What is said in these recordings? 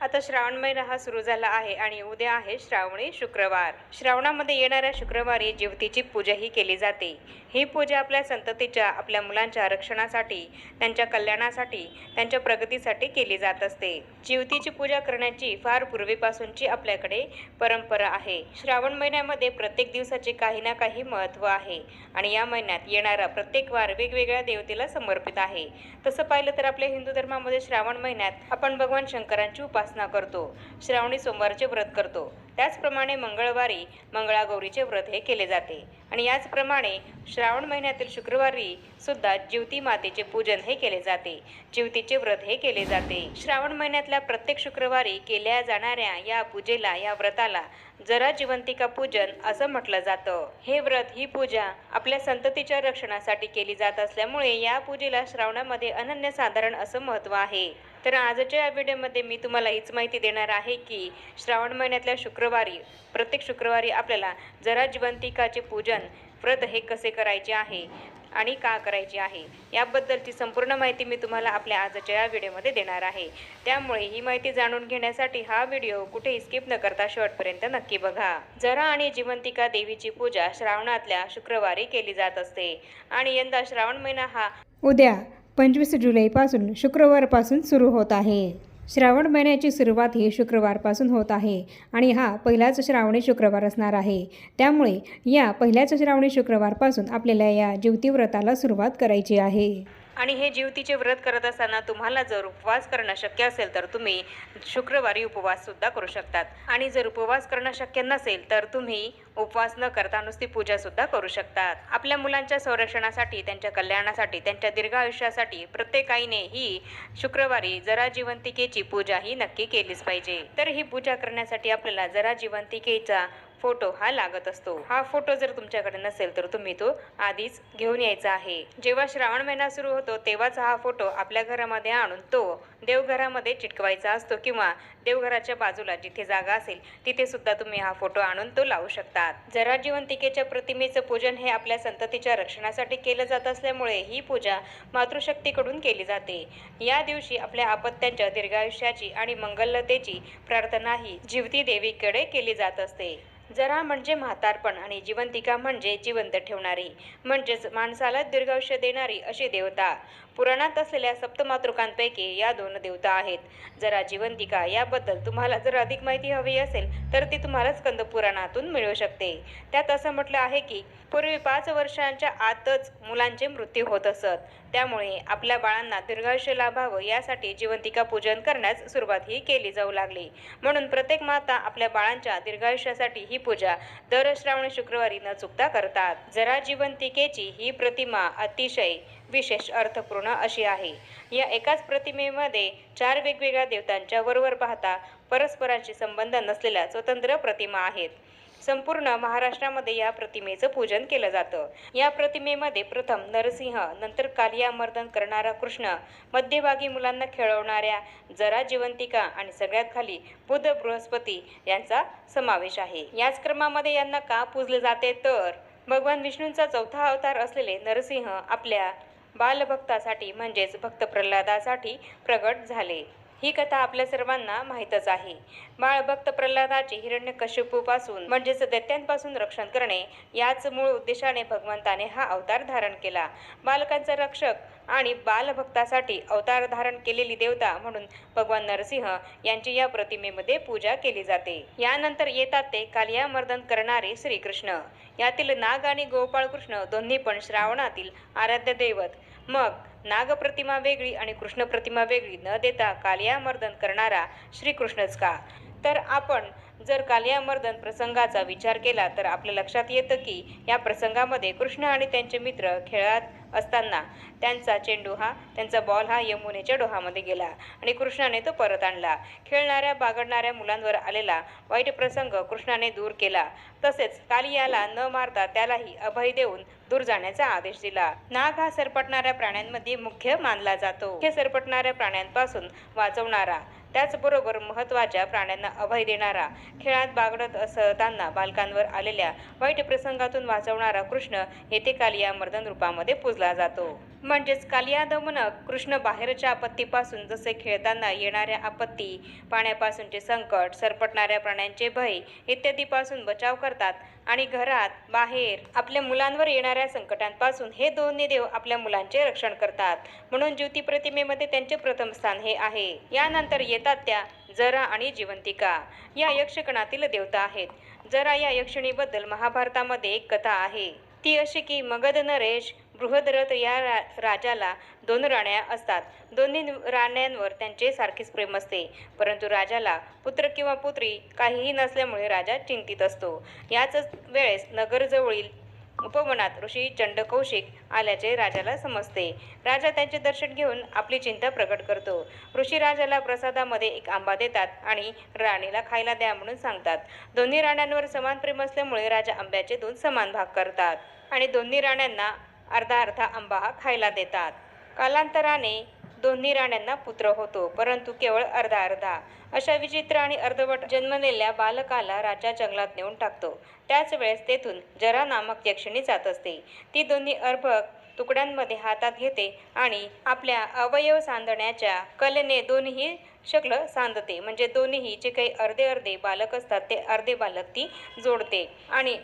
आता श्रावण महिना हा सुरू झाला आहे आणि उद्या आहे श्रावणी शुक्रवार. श्रावणामध्ये येणाऱ्या शुक्रवारी जीवतीची पूजाही केली जाते. ही पूजा आपल्या संततीच्या आपल्या मुलांच्या रक्षणासाठी त्यांच्या कल्याणासाठी त्यांच्या प्रगतीसाठी केली जात असते. जीवतीची पूजा करण्याची फार पूर्वीपासूनची आपल्याकडे परंपरा आहे. श्रावण महिन्यामध्ये प्रत्येक दिवसाचे काही ना काही महत्त्व आहे आणि या महिन्यात येणारा प्रत्येक वार वेगवेगळ्या देवतेला समर्पित आहे. तसं पाहिलं तर आपल्या हिंदू धर्मामध्ये श्रावण महिन्यात आपण भगवान शंकरांची उपासना करतो श्रावणी सोमवारचे व्रत करतो. त्याचप्रमाणे मंगळवारी मंगळागौरीचे व्रत हे केले जाते. आणि याचप्रमाणे श्रावण महिन्यातील शुक्रवारी सुद्धा ज्योती मातेचे पूजन हे केले जाते. ज्योतीचे व्रत हे केले जाते. श्रावण महिन्यातल्या प्रत्येक शुक्रवारी केल्या जाणाऱ्या या पूजेला या व्रताला जरा जिवंतिका पूजन असं म्हटलं जातं. हे व्रत ही पूजा आपल्या संततीच्या रक्षणासाठी केली जात असल्यामुळे या पूजेला श्रावणामध्ये अनन्यसाधारण असं महत्त्व आहे. तर आजच्या या व्हिडिओमध्ये मी तुम्हाला हीच माहिती देणार आहे की श्रावण महिन्यातल्या शुक्रवारी प्रत्येक शुक्रवारी आपल्याला जरा जिवंतिकाचे पूजन व्रत हे कसे करायचे आहे आणि का करायचे आहे याबद्दलची संपूर्ण माहिती मी तुम्हाला आपल्या आजच्या या व्हिडिओमध्ये देणार आहे. त्यामुळे ही माहिती जाणून घेण्यासाठी हा व्हिडिओ कुठेही स्किप न करता शेवटपर्यंत नक्की बघा. जरा आणि जिवंतिका देवीची पूजा श्रावणातल्या शुक्रवारी केली जात असते आणि यंदा श्रावण महिना हा उद्या पंचवीस जुलैपासून शुक्रवारपासून सुरू होत आहे. श्रावण महिन्याची सुरुवात ही शुक्रवारपासून होत आहे आणि हा पहिलाच श्रावणी शुक्रवार असणार आहे. त्यामुळे या पहिल्याच श्रावणी शुक्रवारपासून आपल्याला या जीवतीव्रताला सुरुवात करायची आहे. आणि हे जीवतीचे व्रत करत असताना तुम्हाला जर उपवास करणं शक्य असेल तर तुम्ही शुक्रवारी उपवास सुद्धा करू शकतात. आणि जर उपवास करणं शक्य नसेल तर तुम्ही उपवास न करता नुसती पूजा सुद्धा करू शकतात. आपल्या मुलांच्या संरक्षणासाठी त्यांच्या कल्याणासाठी त्यांच्या दीर्घ आयुष्यासाठी प्रत्येक आईने ही शुक्रवारी जरा जिवंतिकेची पूजा ही नक्की केलीच पाहिजे. तर ही पूजा करण्यासाठी आपल्याला जरा जिवंतिकेचा फोटो हा लागत असतो. हा फोटो जर तुमच्याकडे नसेल तर तुम्ही तो आधीच घेऊन यायचा आहे. जेव्हा श्रावण महिना सुरू होतो तेव्हाच हा फोटो आपल्या घरामध्ये आणून तो देवघरामध्ये चिटकवायचा असतो किंवा देवघराच्या बाजूला जिथे जागा असेल तिथे सुद्धा तुम्ही हा फोटो आणून तो लावू शकतात. जरा जीवंतिकेच्या प्रतिमेचं पूजन हे आपल्या संततीच्या रक्षणासाठी केलं जात असल्यामुळे ही पूजा मातृशक्तीकडून केली जाते. या दिवशी आपल्या आपत्यांच्या दीर्घायुष्याची आणि मंगलतेची प्रार्थनाही जीवती देवीकडे केली जात असते. जरा म्हणजे म्हातारपण आणि जिवंतिका म्हणजे जिवंत ठेवणारी म्हणजेच माणसाला दीर्घायुष्य देणारी अशी देवता. पुराणात असलेल्या सप्तमातृकांपैकी या दोन देवता आहेत. जरा जिवंतिका याबद्दल तुम्हाला जर अधिक माहिती हवी असेल तर ती तुम्हाला स्कंद पुराणातून मिळू शकते. त्यात असं म्हटलं आहे की पूर्वी पाच वर्षांच्या आतच मुलांचे मृत्यू होत असत. त्यामुळे आपल्या बाळांना दीर्घायुष्य लाभावं यासाठी जिवंतिका पूजन करण्यास सुरुवात ही केली जाऊ लागली. म्हणून प्रत्येक माता आपल्या बाळांच्या दीर्घायुष्यासाठी ही पूजा दर श्रावणी शुक्रवारी न चुकता करतात. जरा जिवंतिकेची ही प्रतिमा अतिशय विशेष अर्थपूर्ण अशी आहे. या एकाच प्रतिमेमध्ये चार वेगवेगळ्या देवतांच्या वरवर पाहता परस्परांशी संबंध नसलेल्या स्वतंत्र प्रतिमा आहेत. संपूर्ण महाराष्ट्रामध्ये या प्रतिमेचं पूजन केलं जातं. या प्रतिमेमध्ये प्रथम नरसिंह नंतर कालियामर्दन करणारा कृष्ण मध्यभागी मुलांना खेळवणाऱ्या जरा जिवंतिका आणि सगळ्यात खाली बुद्ध बृहस्पती यांचा समावेश आहे. याच क्रमामध्ये यांना का पूजले जाते? तर भगवान विष्णूंचा चौथा अवतार असलेले नरसिंह आपल्या बालभक्तासाठी म्हणजेच भक्त प्रल्हादासाठी प्रगट झाले. ही कथा आपल्या सर्वांना माहीतच आहे. बाळभक्त प्रल्हादाचे हिरण्यकश्यपूपासून म्हणजेच दैत्यांपासून रक्षण करणे याच मूळ उद्देशाने भगवंताने हा अवतार धारण केला. बालकांचा रक्षक आणि बालभक्तासाठी अवतार धारण केलेली देवता म्हणून भगवान नरसिंह यांची या प्रतिमेमध्ये पूजा केली जाते. यानंतर येतात ते कालियामर्दन करणारे श्रीकृष्ण. यातील नाग आणि गोपाळ कृष्ण दोन्ही पण श्रावणातील आराध्य दैवत. मग नाग प्रतिमा वेगळी आणि कृष्ण प्रतिमा वेगळी न देता कालियामर्दन करणारा श्रीकृष्णच का? तर आपण जर कालियामर्दन प्रसंगाचा विचार केला तर आपल्या लक्षात येतं की या प्रसंगामध्ये कृष्ण आणि त्यांचे मित्र खेळात असताना त्यांचा चेंडू हा त्यांचा बॉल हा यमुनेच्या डोहामध्ये गेला आणि कृष्णाने तो परत आणला. खेळणाऱ्या बागडणाऱ्या मुलांवर आलेला वाईट प्रसंग कृष्णाने दूर केला. तसेच कालियाला न मारता त्यालाही अभय देऊन दूर जाण्याचा आदेश दिला. नाग हा सरपटणाऱ्या प्राण्यांमध्ये मुख्य मानला जातो. मुख्य सरपटणाऱ्या प्राण्यांपासून वाचवणारा त्याचबरोबर महत्त्वाच्या प्राण्यांना अभय देणारा खेळात बागडत असताना बालकांवर आलेल्या वाईट प्रसंगातून वाचवणारा कृष्ण येथे कालिया मर्दन रूपामध्ये पूजला जातो. म्हणजेच कालिया दमनक कृष्ण बाहेरच्या आपत्तीपासून जसे खेळताना येणाऱ्या आपत्ती पाण्यापासूनचे संकट सरपटणाऱ्या प्राण्यांचे भय इत्यादीपासून बचाव करतात आणि घरात बाहेर आपल्या मुलांवर येणाऱ्या संकटांपासून हे दोन्ही देव आपल्या मुलांचे रक्षण करतात. म्हणून ज्योती प्रतिमेमध्ये त्यांचे प्रथम स्थान हे आहे. यानंतर येतात त्या जरा आणि जिवंतिका. या यक्षगणातील देवता आहेत. जरा या यक्षिणीबद्दल महाभारतामध्ये एक कथा आहे. ती अशी की मगध नरेश बृहदरथ या रा राजाला दोन राण्या असतात. दोन्ही राण्यांवर त्यांचे सारखेच प्रेम असते. परंतु राजाला पुत्र किंवा पुत्री काहीही नसल्यामुळे राजा चिंतित असतो. याच वेळेस नगरजवळील उपवनात ऋषी चंडकौशिक आल्याचे राजाला समजते. राजा त्यांचे दर्शन घेऊन आपली चिंता प्रकट करतो. ऋषी राजाला प्रसादामध्ये एक आंबा देतात आणि राणीला खायला द्या म्हणून सांगतात. दोन्ही राण्यांवर समान प्रेम असल्यामुळे राजा आंब्याचे दोन समान भाग करतात. आणि दोन्ही राण्यांना अर्धा अर्धा आंबा हा खायला देतात. कालांतराने दोन्ही राण्यांना पुत्र होतो परंतु केवळ अर्धा अर्धा. अशा विचित्र आणि अर्धवट जन्मलेल्या बालकाला राजा जंगलात नेऊन टाकतो. त्याच वेळेस तेथून जरा नामक यक्षिणी जात असते. ती दोन्ही अर्भक तुकड्यांमध्ये हातात घेते आणि आपल्या अवयव सांधण्याच्या कलेने दोन्ही शक्ल सांधते. म्हणजे दोन्हीही जे काही अर्धे अर्धे बालक असतात ते अर्धे बालक ती जोडते आणि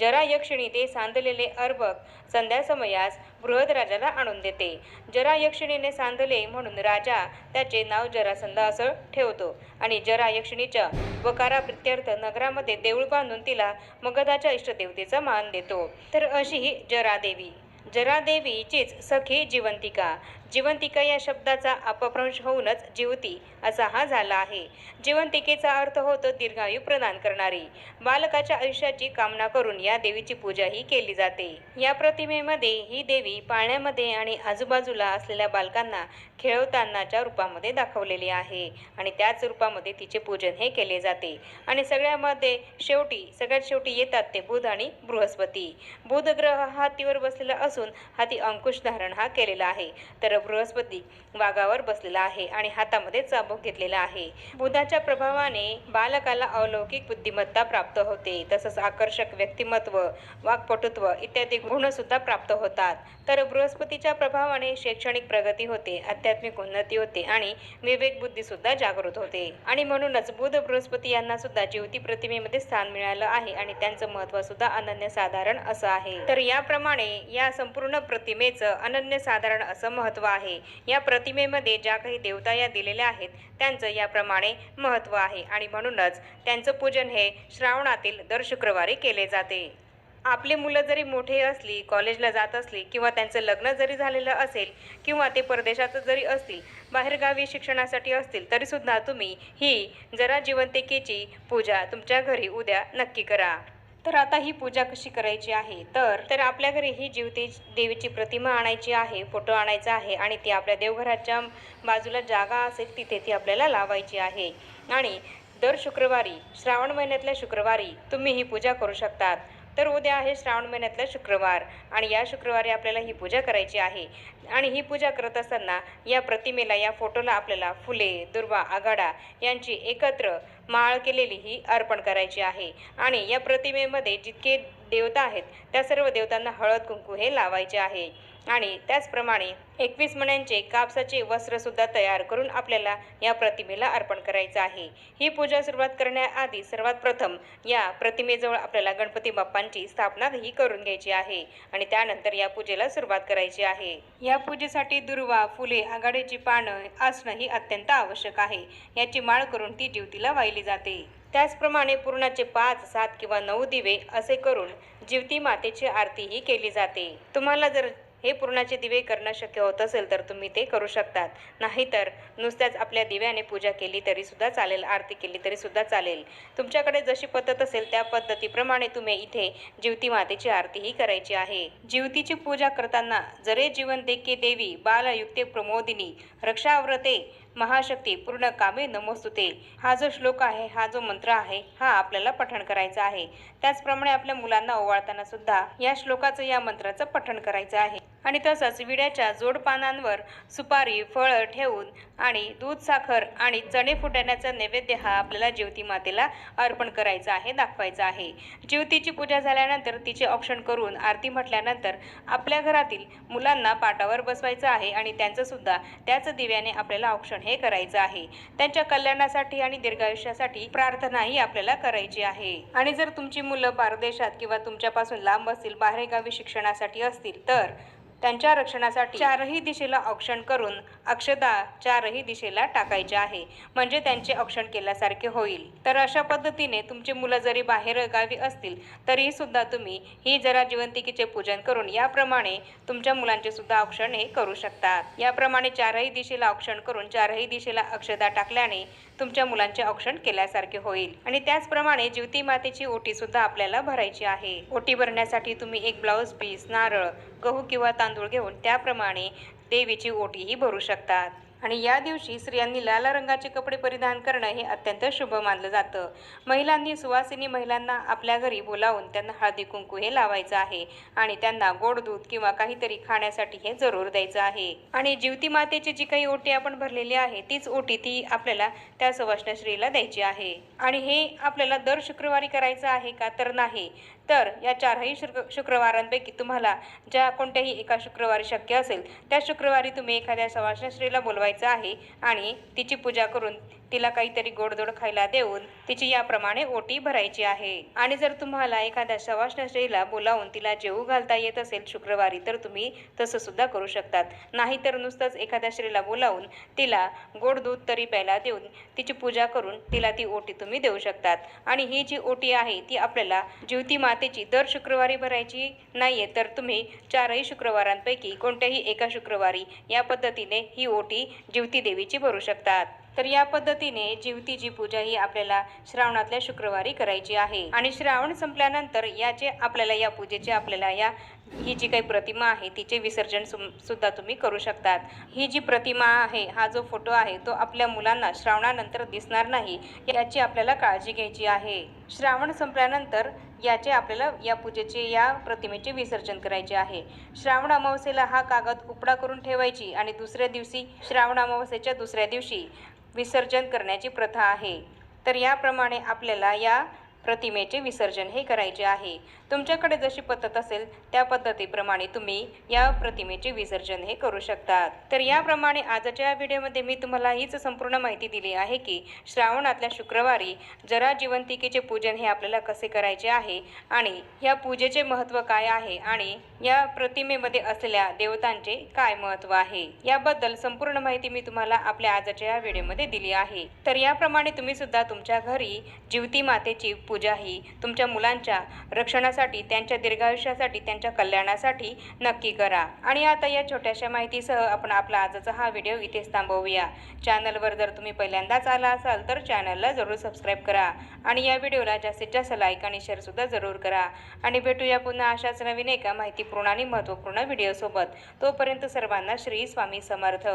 जरायक्षिणी ते सांधलेले अर्भक संध्यासमयास बृहदराजाला आणून देते. जरायक्षिणीने सांधले म्हणून राजा त्याचे नाव जरासंध असं ठेवतो आणि जरा यक्षिणीच्या वकारा प्रत्यर्थ नगरामध्ये देऊळ बांधून तिला मगधाच्या इष्टदेवतेचा मान देतो. तर अशी ही जरादेवी. जरादेवीचीच सखी जिवंतिका. जिवंतिका या शब्दाचा अपभ्रंश होऊनच जीवती असा हा झाला आहे. जिवंतिकेचा अर्थ होतो दीर्घायू प्रदान करणारी. बालकाच्या आयुष्याची कामना करून या देवीची पूजाही केली जाते. या प्रतिमेमध्ये ही देवी पाण्यामध्ये आणि आजूबाजूला असलेल्या बालकांना खेळवतानाच्या रूपामध्ये दाखवलेली आहे आणि त्याच रूपामध्ये तिचे पूजन हे केले जाते. आणि सगळ्यामध्ये शेवटी सगळ्यात शेवटी येतात ते बुध आणि बृहस्पती. बुध ग्रह हातीवर बसलेला असून हाती अंकुश धारण हा केलेला आहे. तर बृहस्पती वाघावर बसलेला आहे आणि हातामध्ये चाबूक घेतलेला आहे. बुधाच्या प्रभावाने बालकाला अलौकिक बुद्धिमत्ता प्राप्त होते. तसंच आकर्षक व्यक्तिमत्व वाक्पटुत्व इत्यादी गुण सुद्धा प्राप्त होतात. तर बृहस्पतीच्या प्रभावाने शैक्षणिक प्रगती होते आध्यात्मिक उन्नती होते आणि विवेक बुद्धी सुद्धा जागृत होते. आणि म्हणूनच बुध बृहस्पती यांना सुद्धा ज्योती प्रतिमेमध्ये स्थान मिळालं आहे आणि त्यांचं महत्त्व सुद्धा अनन्यसाधारण असं आहे. तर याप्रमाणे या संपूर्ण प्रतिमेचं अनन्यसाधारण असं महत्त्व आहे. या प्रतिमेमध्ये ज्या काही देवता या दिलेल्या आहेत त्यांचं याप्रमाणे महत्त्व आहे आणि म्हणूनच त्यांचं पूजन हे श्रावणातील दर शुक्रवारी केले जाते. आपली मुलं जरी मोठे असली कॉलेजला जात असली किंवा त्यांचं लग्न जरी झालेलं असेल किंवा ते परदेशात जरी असतील बाहेरगावी शिक्षणासाठी असतील तरीसुद्धा तुम्ही ही जरा जिवंतिकेची पूजा तुमच्या घरी उद्या नक्की करा. तर आता ही पूजा कशी करायची आहे? तर तर आपल्या घरी ही जीवते देवीची प्रतिमा आणायची आहे फोटो आणायचा आहे आणि ती आपल्या देवघराच्या बाजूला जागा असेल तिथे ती आपल्याला लावायची आहे. आणि दर शुक्रवारी श्रावण महिन्यातल्या शुक्रवारी तुम्ही ही पूजा करू शकतात. तर उद्या आहे श्रावण महिन्यातला शुक्रवार आणि या शुक्रवारी आपल्याला ही पूजा करायची आहे. आणि ही पूजा करत असताना या प्रतिमेला या फोटोला आपल्याला फुले दुर्वा आघाडा यांची एकत्र माळ केलेली ही अर्पण करायची आहे. आणि या प्रतिमेमध्ये जितके देवता आहेत त्या सर्व देवतांना हळद कुंकू हे लावायचे आहे. आणि त्याचप्रमाणे एकवीस मण्यांचे कापसाचे वस्त्रसुद्धा तयार करून आपल्याला या प्रतिमेला अर्पण करायचं आहे. ही पूजा सुरुवात करण्याआधी सर्वात प्रथम या प्रतिमेजवळ आपल्याला गणपती बाप्पांची स्थापना ही करून घ्यायची आहे आणि त्यानंतर या पूजेला सुरुवात करायची आहे. या पूजेसाठी दुर्वा फुले आघाडीची पानं असणं ही अत्यंत आवश्यक आहे. याची माळ करून ती जीवतीला वाहिली जाते. त्याचप्रमाणे पूर्णाचे पाच सात किंवा नऊ दिवे असे करून जीवती मातेची आरती ही केली जाते. तुम्हाला जर हे पूर्णाचे दिवे करणं शक्य होत असेल तर तुम्ही ते करू शकतात. नाहीतर नुसत्याच आपल्या दिव्याने पूजा केली तरी सुद्धा चालेल आरती केली तरी सुद्धा चालेल. तुमच्याकडे जशी पद्धत असेल त्या पद्धतीप्रमाणे तुम्ही इथे जीवती मातेची आरतीही करायची आहे. जीवतीची पूजा करताना जरे जीवन देके देवी बालयुक्ते प्रमोदिनी रक्षाव्रते महाशक्ती पूर्ण कामे नमोस्तुते. हा जो श्लोक आहे हा जो मंत्र आहे हा आपल्याला पठण करायचा आहे. त्याचप्रमाणे आपल्या मुलांना ओवाळताना सुद्धा या श्लोकाचं या मंत्राचं पठण करायचं आहे. आणि तसंच विड्याच्या जोडपानांवर सुपारी फळं ठेवून आणि दूध साखर आणि चणे फुटण्याचा नैवेद्य हा आपल्याला ज्योती मातेला अर्पण करायचा आहे दाखवायचा आहे. ज्योतीची पूजा झाल्यानंतर तिचे औक्षण करून आरती म्हटल्यानंतर आपल्या घरातील मुलांना पाटावर बसवायचं आहे आणि त्यांचंसुद्धा त्याच दिव्याने आपल्याला औक्षण हे करायचं आहे. त्यांच्या कल्याणासाठी आणि दीर्घायुष्यासाठी प्रार्थनाही आपल्याला करायची आहे. आणि जर तुमची मुलं परदेशात किंवा तुमच्यापासून लांब असतील बाहेरगावी शिक्षणासाठी असतील तर त्यांच्या रक्षणासाठी चारही दिशेला औक्षण करून अक्षदा चारही दिशेला टाकायचे आहे. म्हणजे त्यांचे औक्षण केल्यासारखे होईल. तर अशा पद्धतीने तुमचे मुलं जरी बाहेर गावी असतील तरीही सुद्धा तुम्ही ही जरा जिवंतिकीचे पूजन करून याप्रमाणे तुमच्या मुलांचे सुद्धा औक्षण हे करू शकतात याप्रमाणे चारही दिशेला औक्षण करून चारही दिशेला अक्षदा टाकल्याने तुमच्या मुलांचे औक्षण केल्यासारखे होईल. आणि त्याचप्रमाणे ज्योती मातेची ओटी सुद्धा आपल्याला भरायची आहे. ओटी भरण्यासाठी तुम्ही एक ब्लाऊज पीस नारळ गहू किंवा तांदूळ घेऊन त्याप्रमाणे देवीची ओटीही भरू शकतात. आणि या दिवशी स्त्रियांनी लाल रंगाचे कपडे परिधान करणं हे अत्यंत शुभ मानलं जातं. महिलांनी सुवासिनी महिलांना आपल्या घरी बोलावून त्यांना हळदी कुंकू हे लावायचं आहे आणि त्यांना गोड दूध किंवा काहीतरी खाण्यासाठी हे जरूर द्यायचं आहे. आणि जीवती मातेची जी काही ओटी आपण भरलेली आहे तीच ओटी ती आपल्याला त्या सुवासिनी स्त्रीला द्यायची आहे. आणि हे आपल्याला दर शुक्रवारी करायचं आहे का? तर नाही. तर या चारही शुक्र शुक्रवारांपैकी तुम्हाला ज्या कोणत्याही एका शुक्रवारी शक्य असेल त्या शुक्रवारी तुम्ही एखाद्या सवाष्ण बोलवायचं आहे आणि तिची पूजा करून तिला काहीतरी गोडधोड खायला देऊन तिची याप्रमाणे ओटी भरायची आहे. आणि जर तुम्हाला एखाद्या सवाष्ण बोलावून तिला जेवू घालता येत असेल शुक्रवारी तर तुम्ही तसं सुद्धा करू शकतात. नाहीतर नुसतंच एखाद्या श्रीला बोलावून तिला गोड दूध तरी प्यायला देऊन तिची पूजा करून तिला ती ओटी तुम्ही देऊ शकतात. आणि ही जी ओटी आहे ती आपल्याला ज्योती मातेची दर शुक्रवारी भरायची नाहीये तर तुम्ही चारही शुक्रवारांपैकी कोणत्याही एका शुक्रवारी या पद्धतीने ही ओटी ज्योती देवीची भरू शकतात. तर या पद्धतीने जीवतीची पूजा ही आपल्याला श्रावणातल्या शुक्रवारी करायची आहे. आणि श्रावण संपल्यानंतर याचे आपल्याला या पूजेचे आपल्याला या ही जी काही प्रतिमा आहे तिचे विसर्जन सुद्धा तुम्ही करू शकतात. ही जी प्रतिमा आहे हा जो फोटो आहे तो आपल्या मुलांना श्रावणानंतर दिसणार नाही याची आपल्याला काळजी घ्यायची आहे. श्रावण संपल्यानंतर याचे आपल्याला या पूजेचे या प्रतिमेचे विसर्जन करायचे आहे. श्रावण अमावस्येला हा कागद उपडा करून ठेवायची आणि दुसऱ्या दिवशी श्रावण अमावस्येच्या दुसऱ्या दिवशी विसर्जन करण्याची प्रथा आहे. तर याप्रमाणे आपल्याला या प्रतिमेचे विसर्जन हे करायचे आहे. तुमच्याकडे जशी पद्धत असेल त्या पद्धतीप्रमाणे तुम्ही या प्रतिमेचे विसर्जन हे करू शकतात. तर याप्रमाणे आजच्या या व्हिडिओमध्ये मी तुम्हाला हीच संपूर्ण माहिती दिली आहे की श्रावणातल्या शुक्रवारी जरा जिवंतिकेचे पूजन हे आपल्याला कसे करायचे आहे आणि या पूजेचे महत्त्व काय आहे आणि या प्रतिमेमध्ये असलेल्या देवतांचे काय महत्त्व आहे याबद्दल संपूर्ण माहिती मी तुम्हाला आपल्या आजच्या या व्हिडिओमध्ये दिली आहे. तर याप्रमाणे तुम्ही सुद्धा तुमच्या घरी जीवती मातेची पूजा ही तुमच्या मुलांच्या रक्षणासाठी त्यांच्या दीर्घायुष्यासाठी त्यांच्या कल्याणासाठी नक्की करा. आणि आता या छोट्याशा माहितीसह आपण आपला आजचा हा व्हिडिओ इथेच थांबवूया. चॅनलवर जर तुम्ही पहिल्यांदाच आला असाल तर चॅनलला जरूर सबस्क्राईब करा. आणि या व्हिडिओला जास्तीत जास्त लाईक आणि शेअरसुद्धा जरूर करा. आणि भेटूया पुन्हा अशाच नवीन एका माहितीपूर्ण आणि महत्त्वपूर्ण व्हिडिओसोबत. तोपर्यंत सर्वांना श्री स्वामी समर्थ.